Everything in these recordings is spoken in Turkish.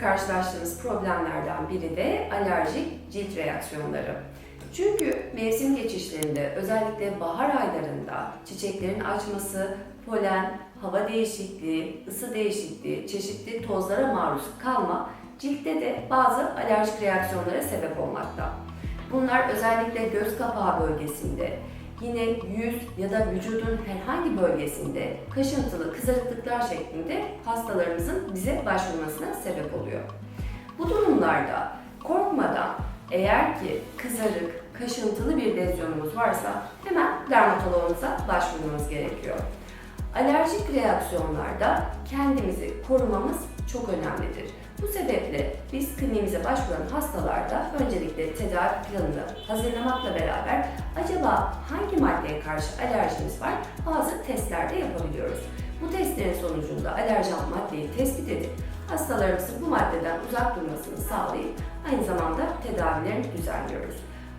karşılaştığımız problemlerden biri de alerjik cilt reaksiyonları. Çünkü mevsim geçişlerinde özellikle bahar aylarında çiçeklerin açması, polen, hava değişikliği, ısı değişikliği, çeşitli tozlara maruz kalma ciltte de bazı alerjik reaksiyonlara sebep olmakta. Bunlar özellikle göz kapağı bölgesinde, yine yüz ya da vücudun herhangi bölgesinde kaşıntılı kızarıklıklar şeklinde hastalarımızın bize başvurmasına sebep oluyor. Bu durumlarda korkmadan eğer ki kızarık, kaşıntılı bir lezyonumuz varsa hemen dermatoloğumuza başvurmamız gerekiyor. Alerjik reaksiyonlarda kendimizi korumamız çok önemlidir. Bu sebeple biz kliniğimize başvuran hastalarda öncelikle tedavi planını hazırlamakla beraber acaba hangi maddeye karşı alerjimiz var bazı testler de yapabiliyoruz. Bu testlerin sonucunda alerjen maddeyi tespit edip hastalarımızın bu maddeden uzak durmasını sağlayıp aynı zamanda tedavilerini düzenliyoruz.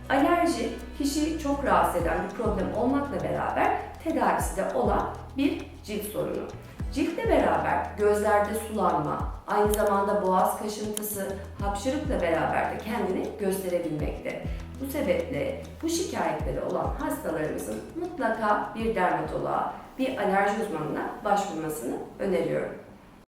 Alerji kişiyi çok rahatsız eden bir problem olmakla beraber tedavisi de olan bir cilt sorunu. Ciltle beraber gözlerde sulanma, aynı zamanda boğaz kaşıntısı, hapşırıkla beraber de kendini gösterebilmekte. Bu sebeple bu şikayetleri olan hastalarımızın mutlaka bir dermatoloğa, bir alerji uzmanına başvurmasını öneriyorum.